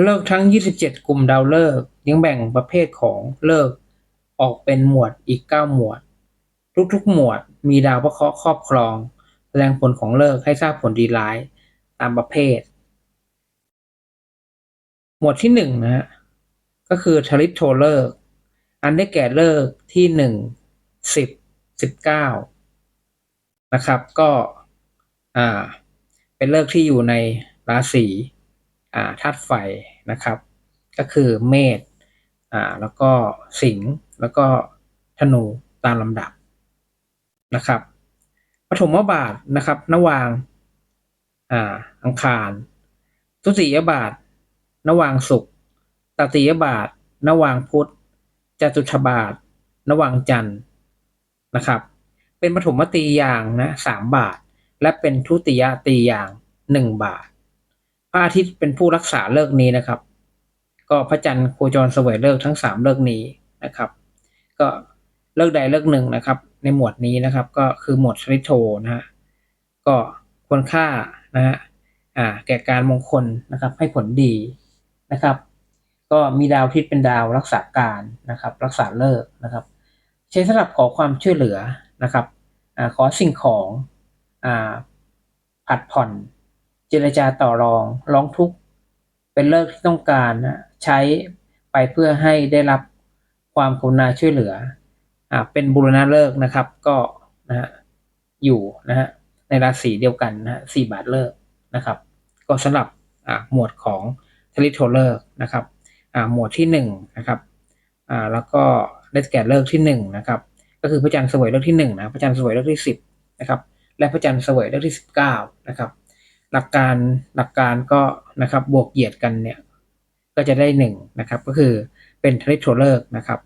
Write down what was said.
เลิกทั้ง 27 กลุ่มดาวฤกษ์ยังแบ่งประเภทของฤกษ์ออกเป็นหมวดอีก 9 หมวด ทุกๆ หมวดมีดาวพระเคราะห์ครอบครองแสดงผลของฤกษ์ให้ทราบผลดีร้ายตามประเภท หมวดที่หนึ่งนะฮะก็คือทริปโทเลิก อันได้แก่เลิกที่หนึ่งสิบสิบเก้านะครับ ก็อ่าเป็นเลิกที่อยู่ในราศี ธาตุไฟนะครับ ก็คือเมษอ่าแล้วก็สิงห์แล้วก็ธนูตามลำดับนะครับปฐมบาทนะครับนวางอ่าอังคาร ทุติยบาทนวางศุกร์ตติยบาทนวางพุธจตุชบาทนวางจันทร์นะครับ เป็นปฐมตีอย่างนะสามบาท และเป็นทุติยตีอย่างหนึ่งบาท พระอาทิตย์เป็นผู้รักษาเลิกนี้นะครับ ก็พระจันทร์โคจรเสวยเลิกทั้งสามเลิกนี้นะครับ ก็เลิกใดเลิกหนึ่งนะครับ ในหมวดนี้นะครับ ก็คือหมวดชริโทนะฮะก็ควรค่านะฮะอ่าแก่การมงคลนะครับ ให้ผลดีนะครับ ก็มีดาวอาทิตย์เป็นดาวรักษาการนะครับ รักษาเลิกนะครับ ใช้สำหรับขอความช่วยเหลือนะครับอาขอสิ่งของอ่าผัดผ่อน เจรจาต่อรอง ร้องทุกข์เป็นเลิกที่ต้องการใช้ไปเพื่อให้ได้รับความกรุณาช่วยเหลืออ่าเป็นบุรณะเลิกนะครับ ก็นะฮะอยู่นะฮะในราศีเดียวกันนะฮะสี่บาทเลิกนะครับ ก็สำหรับอ่าหมวดของทริโทเลิกนะครับอ่าหมวดที่หนึ่งนะครับอ่าแล้วก็ได้แก่เลิกที่หนึ่งนะครับก็คือพระจันทร์เสวยเลิกที่หนึ่งนะพระจันทร์เสวยเลิกที่สิบนะครับและพระจันทร์เสวยเลิกที่สิบเก้านะครับ หลักการหลักการก็นะครับบวกเหยียดกันเนี่ยก็จะได้หนึ่งนะครับก็คือเป็นทริโทเลิกษ์นะครับ